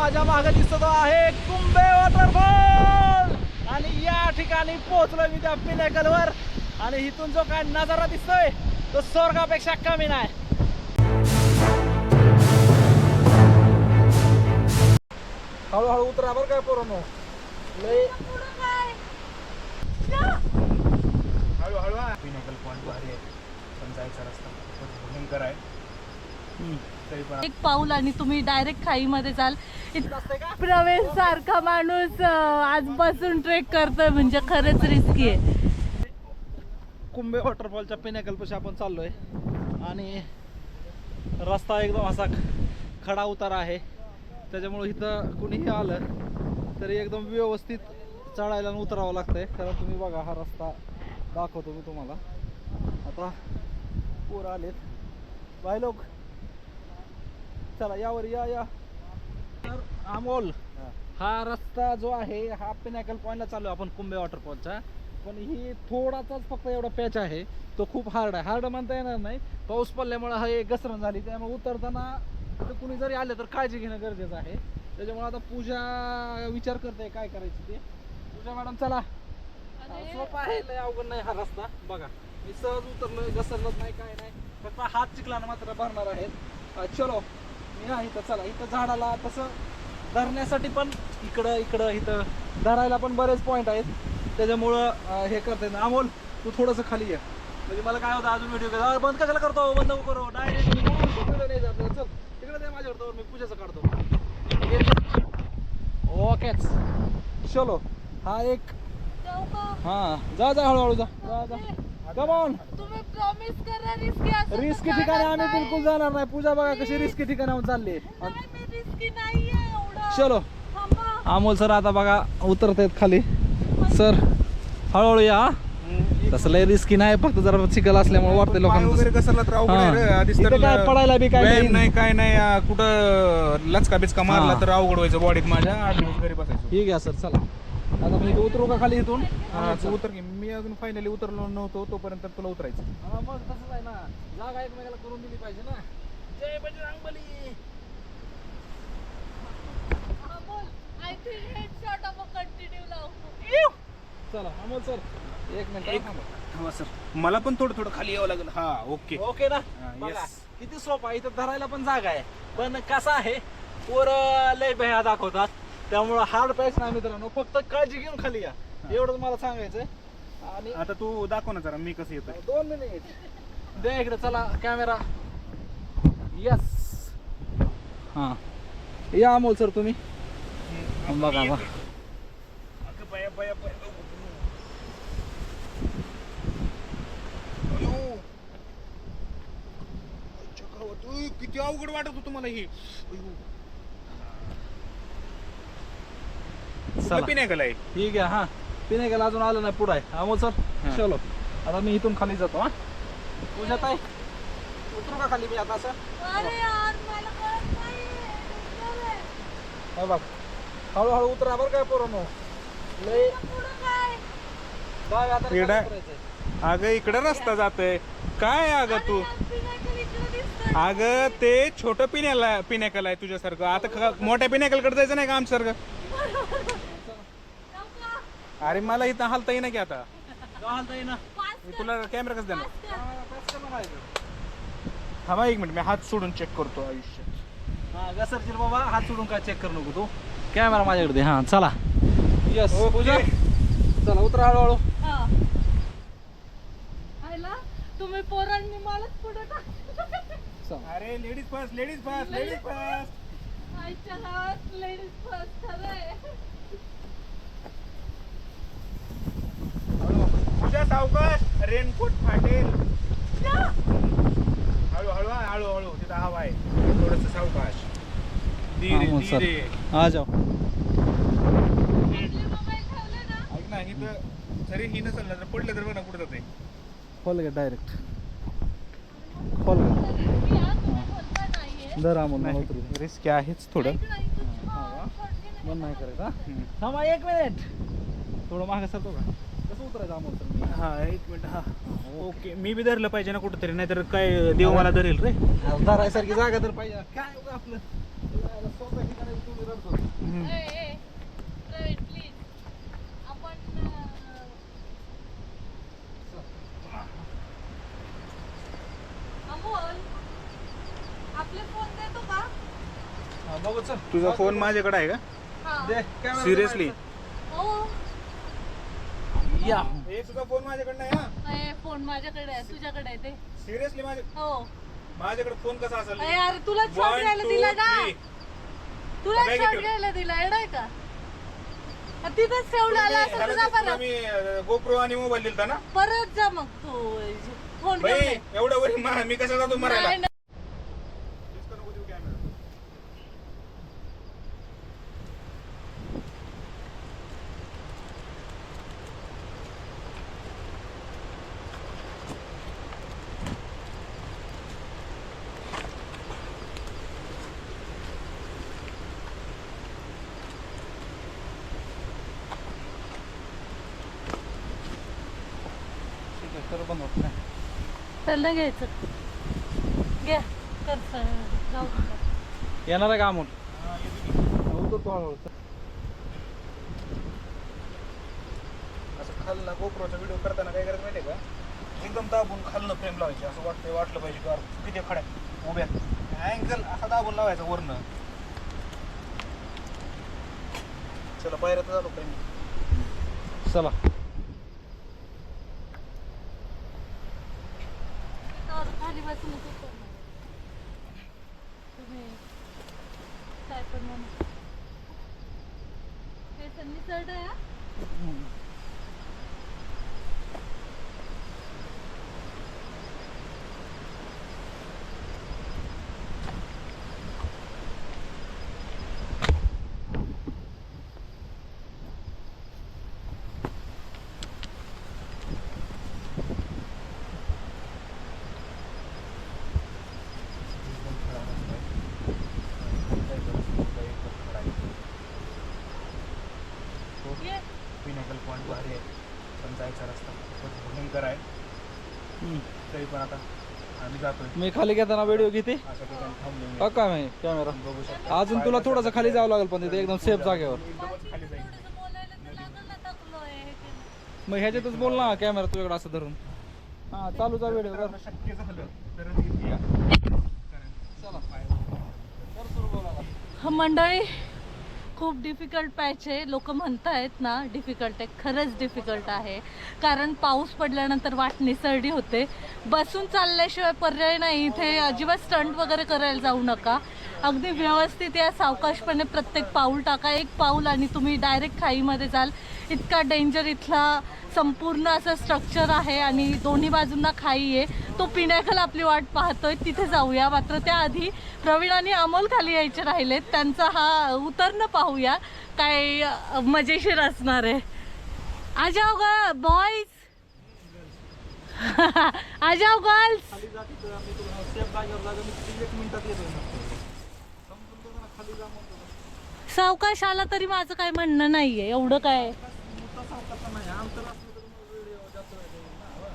माझ्या मागे दिसतो आहे कुंभे वॉटरफॉल! आणि या ठिकाणी पोहोचलोय मी त्या पिनेकलवर आणि इथून जो काय नजारा दिसतोय तो स्वर्गापेक्षा कमी नाही. हळूहळू उतरा बरं काय पोरांनो. लय हळू हळू पिनेकल पॉईंट भारी आहे. पण जायचा रस्ता. भयंकर आहे. एक पाऊल आणि तुम्ही डायरेक्ट खाईमध्ये जाल. प्रवेश सारखा माणूस आज बसून ट्रेक करतोय म्हणजे खरंच रिस्की आहे. कुंभे वॉटरफॉलच्या पिनेकलपाशी आपण चाललोय. आणि रस्ता एकदम असा खडा उतारा आहे. त्याच्यामुळे इथं कुणीही आलं तरी एकदम व्यवस्थित चढायला आणि उतरावं लागतंय. कारण तुम्ही बघा हा रस्ता दाखवतो मी तुम्हाला. आता पोरं आलेत. बाय लोक. चला यावर या या. तर अमोल हा. रस्ता जो आहे हा पिनॅकल पॉईंटला चालू आहे आपण कुंभे वॉटरफॉलचा पण ही थोडाचाच फक्त एवढा पॅच आहे. तो खूप हार्ड आहे. हार्ड म्हणता येणार नाही. पाऊस पडल्यामुळे हा एक घसरण झाली. त्यामुळे उतरताना तर कुणी जरी आलं तर काळजी घेणं गरजेचं आहे. त्याच्यामुळे आता पूजा विचार करते काय करायचं ते. पूजा मॅडम चला. सोपा आहे. लय अवघड नाही हा रस्ता. बघा. मी सहज उतरलोय घसरलंच नाही काय नाही. फक्त हात चिखलानं मात्र भरणार आहेत. चलो. हा इथं चला इथं झाडाला तसं धरण्यासाठी पण इकडं इकडं इथं धरायला पण बरेच पॉईंट आहेत. त्याच्यामुळं हे करता नाही. अमोल तू थोडंसं खाली ये. म्हणजे मला काय होतं अजून व्हिडिओ बंद कशाला करतो? बंद करू. डायरेक्ट नाही जात. चल तिकडे दे माझ्याकडे मी पूजेचं काढतो. ओकेच चलो. हा एक? हा. जा जा हळूहळू जा. जा जा. कमॉन तुम्ही प्रॉमिस करा रिस्की असेल रिस्की ठिकाणी आम्ही बिलकुल जाणार नाही. पूजा बघा कशी रिस्की ठिकाणावर चालली नाही मी रिस्की नाहीये एवढं. चलो. थांबा. अमोल सर आता बघा उतरत आहेत खाली. सर हळूहळू या हा. तसं लय रिस्की नाही फक्त जरा चिखल असल्यामुळे वाटतं पाय लोकांना वगैरे तर अवघड आहे रे. हा. आधीच इथं तर काय पडायला बी काय व्यायाम नाही. नाही काय नाही. आ, कुठं लचका बिचका मारला हा. तर अवघड व्हायचं बॉडीत माझ्या. आठ दिवस घरी बसायचो. ठीक आहे सर चला. आता मी इथं उतरू का खाली इथून हा, तू उतर की. मी अजून फायनली उतरलो नव्हतो तोपर्यंत तुला उतरायचं. हा, मग तसंच आहे ना. जागा एकमेकाला करून दिली पाहिजे ना. जय Bajrangbali I think head shot off continue लावू चला अमोल सर एक मिनिट एक- थांबा. हा सर मला पण थोडं थोडं खाली यावं लागेल. हा ओके ओके ना? हा, बघा yes. किती सोपा आहे. इथं धरायला पण जागा आहे. पण कसं आहे पोर लय भया दाखवतात. त्यामुळं हार्ड पॅच नाही मित्रांनो फक्त काळजी घेऊन खाली या. एवढंच मला सांगायचंय. आणि आता तू दाखव ना जरा मी कसं येतोय. दोन मिनिट दे इकडे चला कॅमेरा यस हा. या अमोल सर तुम्ही. बघा बघा. किती अवघड वाटत होतं मला ही. चला. पिण्याकल आहे. ठीक आहे हा. पिणे गेला अजून आलं नाही पुढं आहे. अमोल सर हा. चलो. आता मी इथून खाली जातो हा. पूजा ताई उतरू का खाली मी आता असं? अरे यार मला कळत नाही हे बघ. हळूहळू उतरा बरं काय पोरांनो लय पुढं काय? काय आता येडा. काय करायचंय? अगं इकडे रस्ता जातोय. काय अगं तू? इकडं. अगं ते छोटं पिण्याला पिण्याकल आहे तुझ्यासारखं. आता ख- मोठ्या पिण्याकलकडे जायचं नाही का आमच्यासारखं? अरे मला इथं हालता येईना की आता. पाच मी तुला कॅमेरा कसं देणार. हा? थांबा एक मिनिट मी हात सोडून चेक करतो आयुष्यात. हा घसरशील बाबा हात सोडून काय चेक करू नको तू? कॅमेरा माझ्याकडे दे हा चला. यस. पूजा. चला उतरा हळूहळू. हा. तुम्ही पोरांनी मलाच पुढे टाक अरे ladies first ladies first ladies first आईच्या गावात लेडीज फर्स्ट खरंय तुझ्या सावकाश रेनकोट फाटेल. हळू हळू हा, हळू हळू तिथं हवा आहे. थोडस सावकाश. धीरे अमोल सर धीरे. आ जाओ आपले मोबाईल ठेवले ना. ऐक जरी ही नसेल ना तर पडलं तर बघ ना कुठं जाते. खोल गे डायरेक्ट खोल गे. रिस्की हा, तुम्ही बोलता नाहीये. दर अमोल मला उतरू दे. रिस्क आहेच थोडं. बंद नाही करायचं हा? थांबा एक मिनिट थोडं मागे सरतो का? कसं उतरायचं हा एक मिनिट हा. ओके मी बी धरलं पाहिजे ना कुठंतरी नाहीतर काय देव मला धरेल रे. धरायसारखी जागा तर पाहिजे. काय उगा आपलं? स्वतः ठिकाणी तुम्ही रडतो हा, बघू चल. तुझा फोन माझ्याकडे आहे का? हा. दे camera या. हे तुझा फोन माझ्याकडे नाही हा? ए, फोन माझ्याकडे आहे तुझ्याकडे आहे ते. सिरियसली माझ्या हो. माझ्याकडे फोन कसा असेल? अरे अरे तुला शॉट One, घ्यायला two, दिला ना. three. तुला शॉट. घ्यायला दिला येडाय का? आ, तिथंच ठेवला आला असं तुझा परत. मी गोप्रो आणि मोबाईल दिलता ना? परत जा मग. तू फोन बाई. एवढं वरी मा- मी कसा जातो मरायला नाही, नाही. इसका नको देऊ camera. ठीक आहे तर बंद होत नाही. घ्यायचं. घ्या. कर स- जाऊ दे. येणार आहे का अमोल? हा, की. उतरतो हळूहळू असं खालनं गोप्रोचा व्हिडिओ करताना काय करायचं माहितीये का? एकदम दाबून खालनं फ्रेम लावायची. असं वाटतं वाटलं पाहिजे का? किती खड्या उभ्या. अँगल असा दाबून लावायचा वरनं. चला पायऱ्या तर जातो फ्रेम चला तर खाली बसून तू कर. तुम्ही काय पण म्हणा. हे संधी चढ आहे हा? ये. पिनेकल पॉईंट भारी आहे. पण जायचा रस्ता खूपच भयंकर आहे. तरी पण आता आम्ही जातोय. मी खाली घेताना व्हिडिओ घेते. अशा ठिकाणी थांबलो का काय माहिती कॅमेरा बघू शकतो. अजून तुला थोडंसं खाली जावं लागेल पण तिथे एकदम सेफ जागेवर. एकदमच खाली जाईल थोडंसं बोलायला तर लागल ना, थकलोय, हे केलं. मग ह्याच्यातच बोल ना कॅमेरा तुझ्याकडे असं धरून. हा चालूचा व्हिडिओ कर. मित्रांनो, शक्य झालं तर इथे या. कारण चला. हा मंडळी खूप डिफिकल्ट पॅच आहे लोक म्हणतायत ना डिफिकल्ट आहे. खरंच डिफिकल्ट आहे. कारण पाऊस पडल्यानंतर वाट निसरडी होते. बसून चालल्याशिवाय पर्याय नाही. इथे अजिबात स्टंट वगैरे करायला जाऊ नका. अगदी व्यवस्थित या सावकाशपणे प्रत्येक पाऊल टाका. एक पाऊल आणि तुम्ही डायरेक्ट खाईमध्ये जाल. इतका डेंजर इथला संपूर्ण असं स्ट्रक्चर आहे आणि दोन्ही बाजूंना खाई आहे. तो पिण्याखाल आपली वाट पाहतोय. तिथे जाऊया. मात्र त्याआधी प्रवीण आणि अमोल खाली यायचे राहिलेत. त्यांचा हा उतरणं पाहूया. काय मजेशीर असणार आहे. आजाव ग बॉईज आजाव गर्ल्स सावकाश आला तरी माझं काय म्हणणं नाहीये. एवढं काय नुसता सावकाश नाही अंतर असलं तर मग व्हिडिओ जास्त वेळ जाईल ना, होय.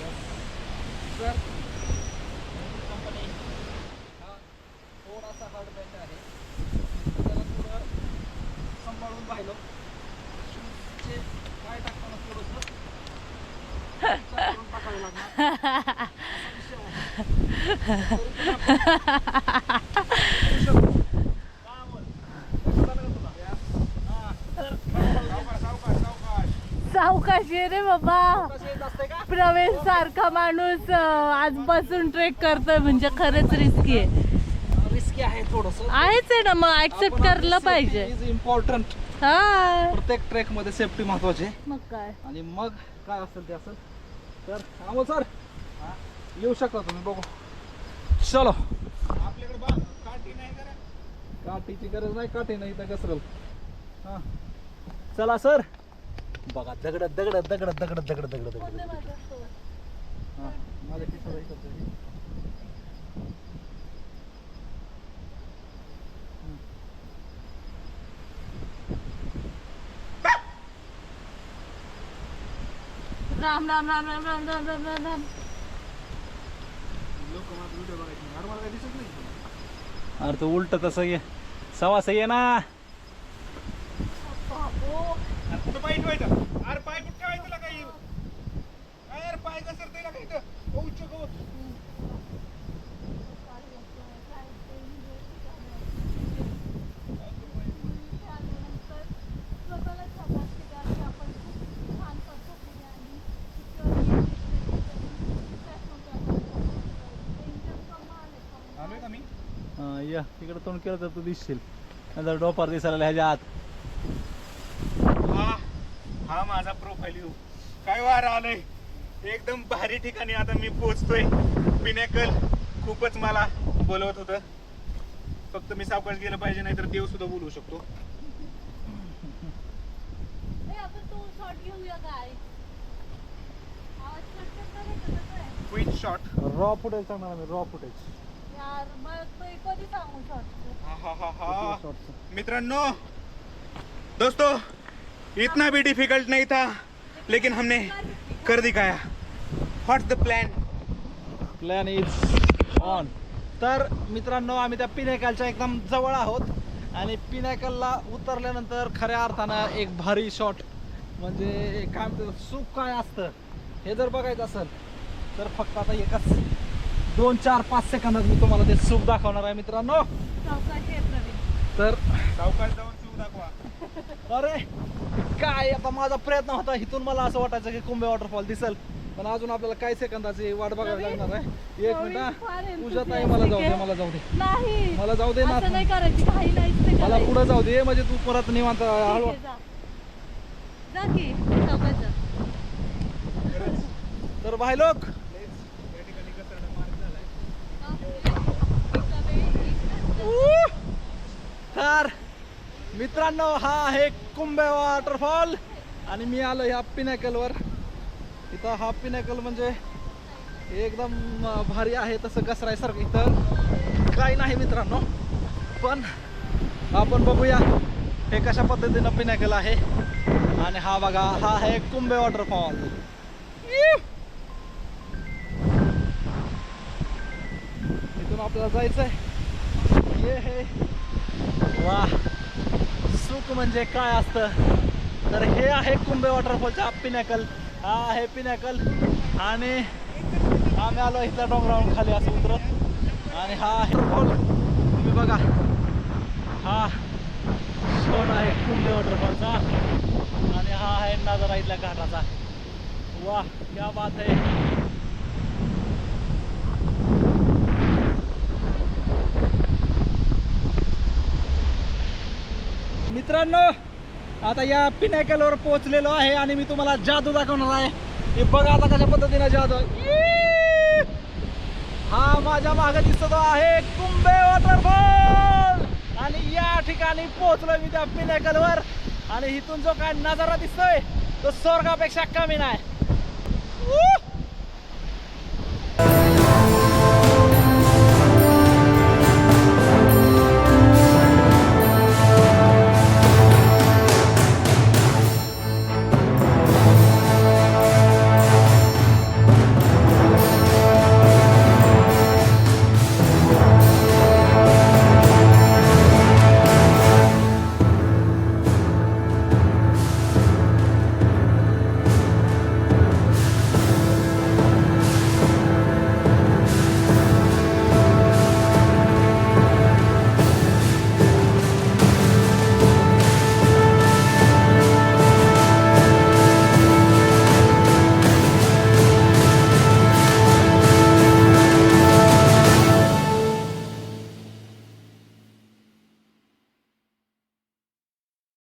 सर कंपनी हा थोडासा हार्ड बॅच आहे त्याला थोडं सांभाळून पाहिलं शूजचे पाय टाकताना थोडंसं विचार करून टाकावं लागणार असा विषय आहे. तरी पण आपण करू शकतो. का अमोल? लक्षात आलं का तुला? हा. सावकाश, सावकाश, सावकाश. सावकाश रे बाबा? प्रवेश सारखा माणूस आज बसून ट्रेक करतोय म्हणजे खरंच रिस्की आहे. रिस्की आहे थोडस. आहेच आहे ना मग ऍक्सेप्ट करलं पाहिजे. इम्पॉर्टंट हा. प्रत्येक ट्रेकमध्ये सेफ्टी महत्वाची आहे. मग काय? आणि मग काय असेल ते असेल तर अमोल सर. येऊ शकता तुम्ही बघू. चलो. आपल्याकडे बा काठी नाही करा काठीची गरज नाही काठी नाही तर घसरल. हा. चला सर. बघा दगड दगड दगड दगड दगड दगड दगड हा माझ्या खिशाला राम राम राम राम राम राम राम राम राम. लोक माझा व्हिडिओ बघायचे नाही. अरे मला काही दिसत नाही अरे तू उलट तसं ये. सवास ये ना. अरे पाय कुठं ठेवायचं तुला काही? अरे पाय घसरते ना काही औच गवत या. तिकडे तोंड केलं तर तू दिसशील. नंतर डोपार दिसायला ह्याच्या आत. हा हा माझा प्रोफाईल व्ह्यू काय वार आलंय? एकदम भारी ठिकाणी आता मी पोहोचतोय. पिनेकल खूपच मला बोलवत होतं. फक्त मी सावकाश गेलं पाहिजे नाहीतर देव सुद्धा बोलवू शकतो. क्विक शॉट रॉ फुटेज सांगणार मी रॉ फुटेज हा हा हा हा मित्रांनो दोस्तों इतना भी डिफिकल्ट नहीं था लेकिन हमने कर दिखाया. What's the plan plan is on तर मित्रांनो आम्ही त्या पिनेकलच्या एकदम जवळ आहोत आणि पिनेकलला उतरल्यानंतर खऱ्या अर्थानं एक भारी शॉट म्हणजे काय म्हणतात सुख काय असतं हे जर बघायचं असेल तर फक्त आता एकाच दोन चार पाच सेकंदात मी तुम्हाला ते सुख दाखवणार आहे मित्रांनो. तर सावकाश जाऊन शिव दाखवा. अरे काय आता माझा प्रयत्न होता. इथून मला असं वाटायचं की कुंभे वॉटरफॉल दिसल. पण अजून आपल्याला काही सेकंदाची वाट बघावी लागणार आहे. एक मिनिट. तुझ्या ताई मला जाऊ दे मला जाऊ दे. नाही. मला जाऊ दे ना असं नाही करायची काही नाहीच नाही मला. पुढे जाऊ दे म्हणजे तू परत निवांत हळू आहे, जा. जा की चौकात जा. तर भाई लोक या ठिकाणी घसरणं मार्ग झालाय तर मित्रांनो हा आहे कुंभे वॉटरफॉल. आणि मी आलो ह्या पिनॅकलवर. इथं हा पिनॅकल म्हणजे एकदम भारी आहे तसं घसरायसारखं इथं. काही नाही मित्रांनो पण आपण बघूया हे कशा पद्धतीनं पिनॅकल आहे. आणि हा बघा हा आहे कुंभे वॉटरफॉल. इथून आपल्याला जायचंय. आहे वा. सुख म्हणजे काय असतं? तर हे आहे कुंभे वॉटरफॉलचा पिनॅकल. हा आहे पिनॅकल. आणि आम्ही आलो इथल्या डोंगरावरून खाली असं उतरत. आणि हा आहे वॉटरफॉल. तुम्ही बघा. हा शॉट आहे कुंभे वॉटरफॉलचा. आणि हा आहे नजारा इथल्या घाटाचा. वा क्या बात आहे. मित्रांनो आता या पिनॅकलवर पोहोचलेलो आहे आणि मी तुम्हाला जादू दाखवणार आहे. हे बघा आता कशा पद्धतीने जादू हा माझ्या मागे दिसतो आहे कुंभे वॉटरफॉल! आणि या ठिकाणी पोहोचलो मी त्या पिनॅकलवर. आणि इथून जो काय नजारा दिसतोय तो स्वर्गापेक्षा कमी नाही.